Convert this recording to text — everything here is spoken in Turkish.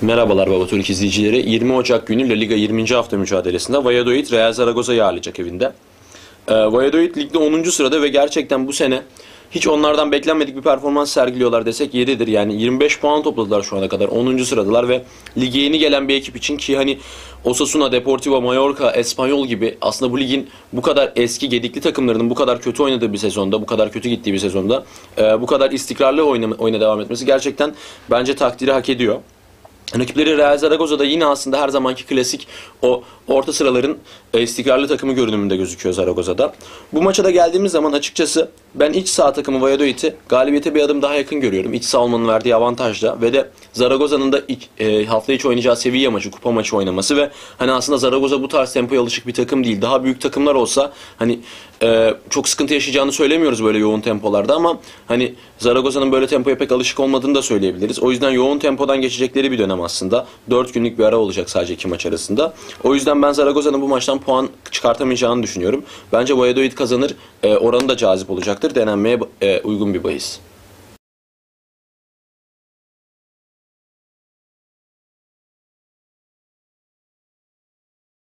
Merhabalar Baba Türk izleyicileri. 20 Ocak günü La Liga 20. hafta mücadelesinde Valladolid Real Zaragoza'yı ağırlayacak evinde. Ee, Valladolid ligde 10. sırada ve gerçekten bu sene hiç onlardan beklenmedik bir performans sergiliyorlar desek yeridir. Yani 25 puan topladılar şu ana kadar. 10. sıradılar ve lige yeni gelen bir ekip için ki hani Osasuna, Deportivo, Mallorca, Espanyol gibi aslında bu ligin bu kadar eski gedikli takımlarının bu kadar kötü oynadığı bir sezonda, bu kadar kötü gittiği bir sezonda bu kadar istikrarlı oyna, oyuna devam etmesi gerçekten bence takdiri hak ediyor. Rakipleri Real Zaragoza'da yine aslında her zamanki klasik o orta sıraların e, istikrarlı takımı görünümünde gözüküyor Zaragoza'da. Bu maça da geldiğimiz zaman açıkçası ben iç sağ takımı Valladolid'i galibiyete bir adım daha yakın görüyorum. İç sağ olmanın verdiği avantajla ve de Zaragoza'nın da ilk, e, hafta içi oynayacağı seviye maçı, kupa maçı oynaması ve hani aslında Zaragoza bu tarz tempoya alışık bir takım değil. Daha büyük takımlar olsa hani e, çok sıkıntı yaşayacağını söylemiyoruz böyle yoğun tempolarda ama hani Zaragoza'nın böyle tempoya pek alışık olmadığını da söyleyebiliriz. O yüzden yoğun tempodan geçecekleri bir dönem aslında. 4 günlük bir ara olacak sadece iki maç arasında. O yüzden ben Zaragoza'nın bu maçtan puan çıkartamayacağını düşünüyorum. Bence Valladolid kazanır. E, oranı da cazip olacaktır. Denenmeye e, uygun bir bahis.